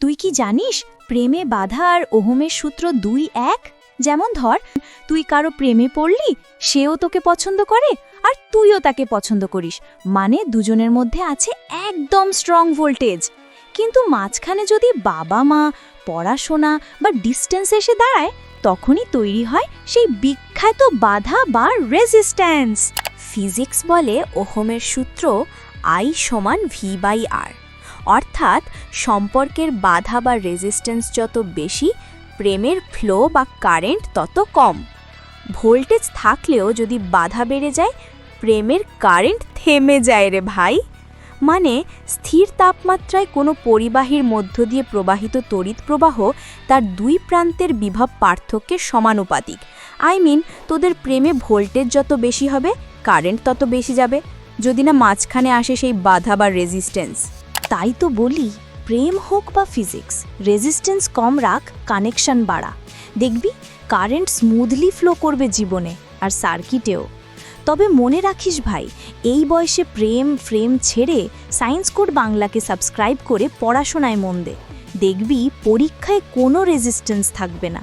তুই কি জানিস, প্রেমে বাধা আর ওহমের সূত্র দুই এক? যেমন ধর, তুই কারও প্রেমে পড়লি, সেও তোকে পছন্দ করে, আর তুইও তাকে পছন্দ করিস। মানে দুজনের মধ্যে আছে একদম স্ট্রং ভোল্টেজ কিন্তু মাঝখানে যদি বাবা মা, পড়াশোনা বা ডিস্টেন্স এসে দাঁড়ায়, তখনই তৈরি হয় সেই বিখ্যাত বাধা বা রেজিস্ট্যান্স ফিজিক্স বলে ওহমের সূত্র আই সমান ভি বাই আর অর্থাৎ সম্পর্কের বাধা বা রেজিস্ট্যান্স যত বেশি, প্রেমের ফ্লো বা কারেন্ট তত কম। ভোল্টেজ থাকলেও যদি বাধা বেড়ে যায়, প্রেমের কারেন্ট থেমে যায় রে ভাই। মানে স্থির তাপমাত্রায় কোনো পরিবাহীর মধ্য দিয়ে প্রবাহিত তড়িৎ প্রবাহ তার দুই প্রান্তের বিভব পার্থক্যের সমানুপাতিক। আই মিন তোদের প্রেমে ভোল্টেজ যত বেশি হবে কারেন্ট তত বেশি যাবে। যদি না মাঝখানে আসে সেই বাধা বা রেজিস্ট্যান্স তাই তো বলি, প্রেম হোক বা ফিজিক্স রেজিস্ট্যান্স কম রাখ কানেকশন বাড়া। দেখবি কারেন্ট স্মুথলি ফ্লো করবে জীবনে আর সার্কিটেও তবে মনে রাখিস ভাই, এই বয়সে প্রেম ফ্রেম ছেড়ে সায়েন্স কোড বাংলাকে সাবস্ক্রাইব করে পড়াশোনায় মন দে। দেখবি, পরীক্ষায় কোনো রেজিস্ট্যান্স থাকবে না।